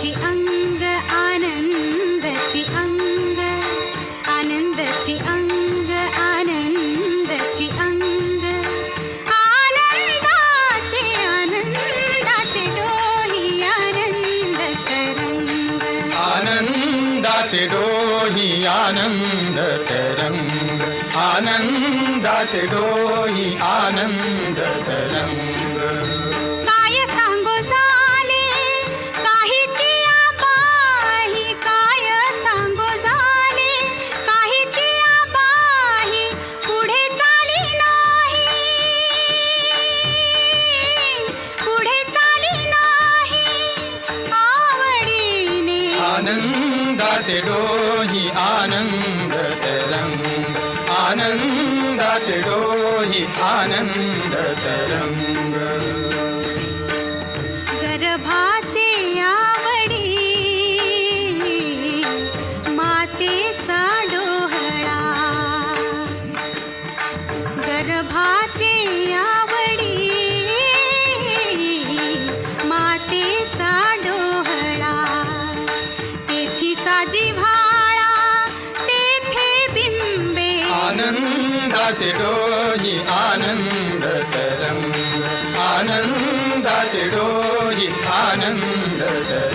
आनंदाची अंग आनंदाची अंग आनंदाची अंग आनंदाची अंग आनंदाचे आनंदाचे डोही आनंद तरंग आनंदाचे डोही आनंद तरंग आनंदाचे डोही आनंद तरंग आनंदाचे डोही आनंद तरंग. आनंदाचे डोही आनंद तरंग. आनंदाचे डोही आनंद तरंग. आनंदाचे डोही आनंद तरंग.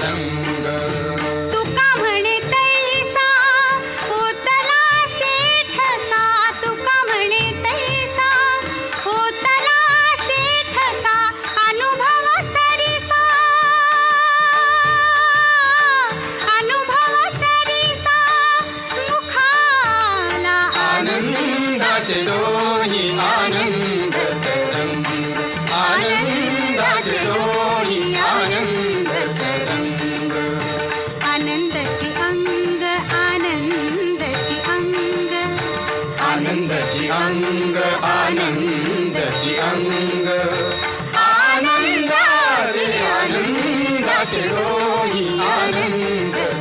आनन्दाचरोहि आनन्दकरम् आनन्दाचरोहि आनन्दकरम् आनन्दचि अङ्ग आनन्दचि अङ्ग। आनन्दचि अङ्ग आनन्दचि अङ्ग। आनन्दाचि आनन्दाचरोहि आनन्द